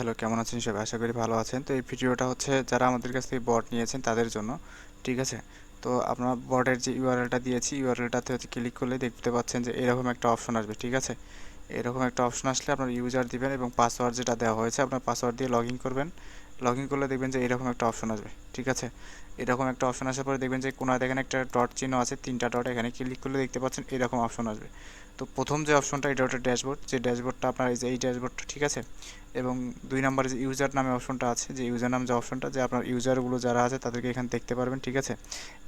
Hello, কেমন আছেন? সবাই আশা করি ভালো আছেন। তো এই ভিডিওটা হচ্ছে যারা আমাদের কাছ থেকে বট নিয়েছেন তাদের জন্য, ঠিক আছে? তো আপনার বটের যে ইউআরএলটা দিয়েছি ইউআরএলটাতে হচ্ছে ক্লিক করলে দেখতে পাচ্ছেন যে এরকম একটা অপশন আসবে, ঠিক আছে? এরকম একটা অপশন আসলে আপনার ইউজার দেবেন এবং পাসওয়ার্ড যেটা দেওয়া হয়েছে, আপনার পাসওয়ার্ড দিয়ে লগ করবেন। লগ ইন করলে দেখবেন যে এরকম একটা অপশন আসবে, ঠিক আছে? এরকম একটা অপশন আসার পরে দেখবেন যে কোনো এখানে একটা ডট চিহ্ন আছে, তিনটা ডট এখানে ক্লিক করলে দেখতে পাচ্ছেন এরকম অপশন আসবে। তো প্রথম যে অপশনটা এটা হচ্ছে ড্যাশবোর্ড যে ড্যাশবোর্ডটা আপনার এই যে, এই ড্যাশবোর্ডটা ঠিক আছে? এবং দুই নম্বরে যে ইউজার নামে অপশনটা আছে, যে ইউজার নাম যে অপশনটা যে আপনার ইউজারগুলো যারা আছে, তাদেরকে এখানে দেখতে পারবেন, ঠিক আছে?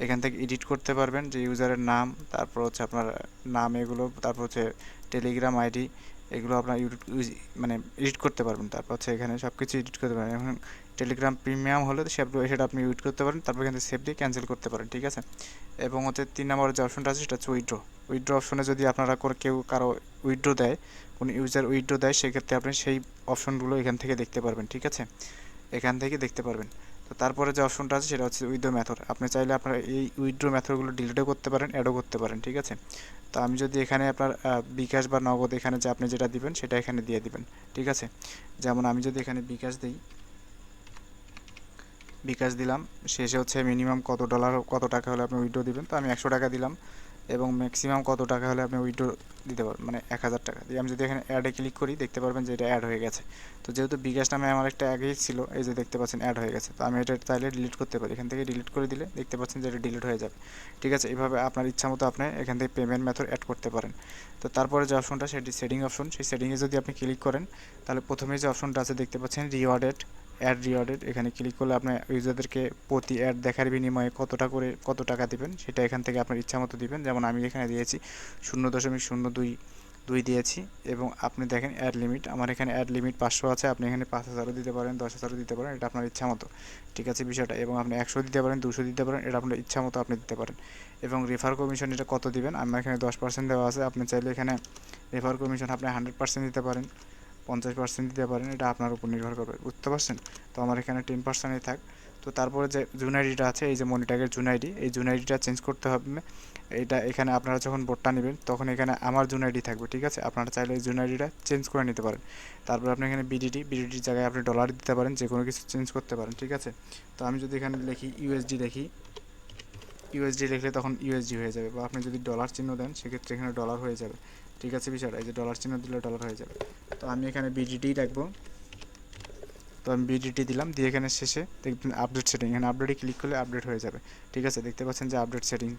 এখান থেকে এডিট করতে পারবেন যে ইউজারের নাম, তারপর হচ্ছে আপনার নাম এগুলো, তারপর হচ্ছে টেলিগ্রাম আইডি এগুলো আপনার ইউটিউব মানে এডিট করতে পারবেন। তারপর হচ্ছে এখানে সব কিছু এডিট করতে পারেন। এখন টেলিগ্রাম প্রিমিয়াম হলে সেটা আপনি ইউজ করতে পারেন। তারপর এখান সেভ দিয়ে ক্যান্সেল করতে পারেন, ঠিক আছে? এবং হচ্ছে তিন নম্বর যে অপশনটা আছে সেটা হচ্ছে উইড্রো উইড্রো অপশনে যদি আপনারা করে কেউ কারও উইড্রো দেয়, কোনো ইউজার উইড্রো দেয়, সেক্ষেত্রে আপনি সেই অপশনগুলো এখান থেকে দেখতে পারবেন, ঠিক আছে? এখান থেকে দেখতে পারবেন। তো তারপরে যে অপশনটা আছে সেটা হচ্ছে উইথড্রো মেথড আপনি চাইলে আপনার এই উইথড্রো মেথডগুলো ডিলিটও করতে পারেন অ্যাডও করতে পারেন, ঠিক আছে? তো আমি যদি এখানে আপনার বিকাশ বা নগদ এখানে যে আপনি যেটা দিবেন সেটা এখানে দিয়ে দিবেন, ঠিক আছে? যেমন আমি যদি এখানে বিকাশ দিই, বিকাশ দিলাম, শেষে হচ্ছে মিনিমাম কত ডলার কত টাকা হলে আপনি উইথড্র দিবেন, তো আমি একশো টাকা দিলাম। এবং ম্যাক্সিমাম কত টাকা হলে আপনি উইড্রো দিতে পারবেন মানে এক হাজার টাকা। দিয়ে আমি যদি এখানে অ্যাডে ক্লিক করি, দেখতে পারবেন যে এটা অ্যাড হয়ে গেছে। তো যেহেতু বিকাশ নামে আমার একটা আগেই ছিল, এই যে দেখতে পাচ্ছেন অ্যাড হয়ে গেছে। তো আমি এটা চাইলে ডিলিট করতে পারি। এখান থেকে ডিলিট করে দিলে দেখতে পাচ্ছেন যে এটা ডিলিট হয়ে যাবে। ঠিক আছে এইভাবে আপনার ইচ্ছা মতো আপনি এখান থেকে পেমেন্ট মেথড অ্যাড করতে পারেন। তো তারপরে যে অপশনটা সেটি সেটিং অপশন সেই সেটিংয়ে যদি আপনি ক্লিক করেন, তাহলে প্রথমে যে অপশনটা আছে, দেখতে পাচ্ছেন রিওয়ার্ডেড অ্যাড রিওয়ার্ডেড এখানে ক্লিক করলে আপনার ইউজারদেরকে প্রতি অ্যাড দেখার বিনিময়ে কতটা করে, কত টাকা দিবেন, সেটা এখান থেকে আপনার ইচ্ছা মতো দিবেন। যেমন আমি এখানে দিয়েছি শূন্য দশমিক শূন্য দুই দুই দিয়েছি এবং আপনি দেখেন অ্যাড লিমিট আমার এখানে অ্যাড লিমিট পাঁচশো আছে, আপনি এখানে পাঁচ হাজারও দিতে পারেন, দশ হাজারও দিতে পারেন, এটা আপনার ইচ্ছা মতো। ঠিক আছে বিষয়টা? এবং আপনি একশো দিতে পারেন, দুশো দিতে পারেন, এটা আপনার ইচ্ছা মতো আপনি দিতে পারেন। এবং রেফার কমিশন এটা কত দিবেন? আমার এখানে দশ পার্সেন্ট দেওয়া আছে, আপনি চাইলে এখানে রেফার কমিশন আপনি হান্ড্রেড পার্সেন্ট দিতে পারেন। পঞ্চাশ পার্সেন্ট দিতে পারেন, এটা আপনার উপর নির্ভর করবে, বুঝতে পারছেন? তো আমার এখানে টেন পার্সেন্টই থাক। তো তারপরে যে জুন আইডিটা আছে, এই যে মনিটাগের জুন আইডি এই জুন আইডিটা চেঞ্জ করতে হবে। এটা এখানে আপনারা যখন বোর্ডটা নেবেন, তখন এখানে আমার জুন আইডি থাকবে, ঠিক আছে? আপনারা চাইলে এই জুন আইডিটা চেঞ্জ করে নিতে পারেন। তারপর আপনি এখানে বিডিটি বিডিডির জায়গায় আপনি ডলার দিতে পারেন, যে কোনো কিছু চেঞ্জ করতে পারেন, ঠিক আছে? তো আমি যদি এখানে লিখি ইউএসডি দেখি ইউএসডি লিখলে তখন ইউএসডি হয়ে যাবে, বা আপনি যদি ডলার চিহ্ন দেন, সেক্ষেত্রে এখানে ডলার হয়ে যাবে। ঠিক আছে বিষয়টা এই যে ডলার চিহ্ন দিলে ডলার হয়ে যাবে। তো আমি এখানে বিডিটি রাখব তো আমি বিডিটি দিলাম, দিয়ে এখানে শেষে দেখবেন আপডেট সেটিং এখানে আপডেটে ক্লিক করলে আপডেট হয়ে যাবে। ঠিক আছে, দেখতে পাচ্ছেন যে আপডেট সেটিং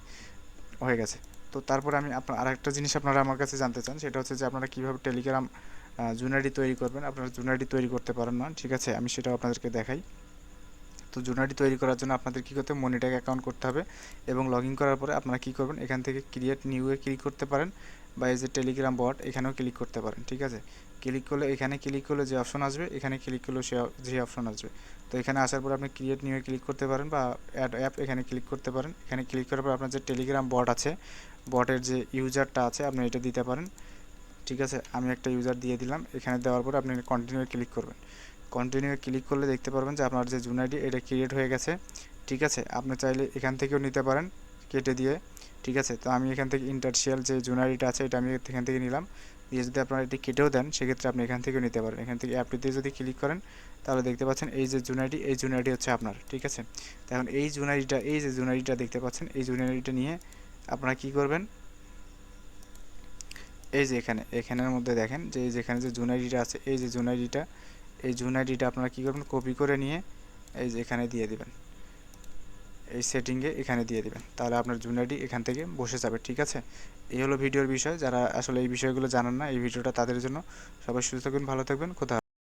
হয়ে গেছে। তো তারপরে আমি আপনার আরেকটা জিনিস আপনারা আমার কাছে জানতে চান, সেটা হচ্ছে যে আপনারা কীভাবে টেলিগ্রাম জুনারি তৈরি করবেন। আপনারা জুনারি তৈরি করতে পারেন না, ঠিক আছে? আমি সেটাও আপনাদেরকে দেখাই। তো জুনারি তৈরি করার জন্য আপনাদের কী করতে মনিটাক অ্যাকাউন্ট করতে হবে। এবং লগ ইন করার পরে আপনারা কী করবেন? এখান থেকে ক্রিয়েট নিউ এ ক্লিক করতে পারেন। বা এই যে টেলিগ্রাম বট এখানেও ক্লিক করতে পারেন, ঠিক আছে? ক্লিক করলে, এখানে ক্লিক করলে যে অপশন আসবে, এখানে ক্লিক করলে সে, যে অপশন আসবে। তো এখানে আসার পর আপনি ক্রিয়েট নিউয়ে ক্লিক করতে পারেন বা অ্যাড অ্যাপ এখানে ক্লিক করতে পারেন। এখানে ক্লিক করার পর আপনার যে টেলিগ্রাম বট আছে বটের যে ইউজারটা আছে, আপনি এটা দিতে পারেন, ঠিক আছে? আমি একটা ইউজার দিয়ে দিলাম, এখানে দেওয়ার পর আপনি কন্টিনিউ ক্লিক করবেন। কন্টিনিউ ক্লিক করলে দেখতে পারবেন যে আপনার যে জুন আইডি, এটা ক্রিয়েট হয়ে গেছে, ঠিক আছে? আপনি চাইলে এখান থেকেও নিতে পারেন, কেটে দিয়ে। ঠিক আছে? তো আমি এখান থেকে ইন্টারশিয়াল যে জুনারিটা আছে, এটা আমি এখান থেকে নিলাম। দিয়ে যদি আপনারা এটি কেটেও দেন, সেক্ষেত্রে আপনি এখান থেকেও নিতে পারেন এখান থেকে অ্যাপটিতে যদি ক্লিক করেন, তাহলে দেখতে পাচ্ছেন এই যে জুন আইডি এই জুন আইডি হচ্ছে আপনার, ঠিক আছে? এখন এই জুনারিটা এই যে জুনারিটা দেখতে পাচ্ছেন, এই জুন আইডিটা নিয়ে আপনারা কি করবেন? এই যে এখানে, এখানের মধ্যে দেখেন যে এই যেখানে যে জুনারিটা আছে, এই যে জুনারিটা এই জুন আইডিটা আপনারা কী করবেন? কপি করে নিয়ে এই যে এখানে দিয়ে দিবেন। এই সেটিংয়ে এখানে দিয়ে দেবেন। তাহলে আপনার জুন আইডি এখান থেকে বসে যাবে, ঠিক আছে? এই হলো ভিডিওর বিষয়। যারা আসলে এই বিষয়গুলো জানান না, এই ভিডিওটা তাদের জন্য। সবাই সুস্থ থাকবেন ভালো থাকবেন। কোথাও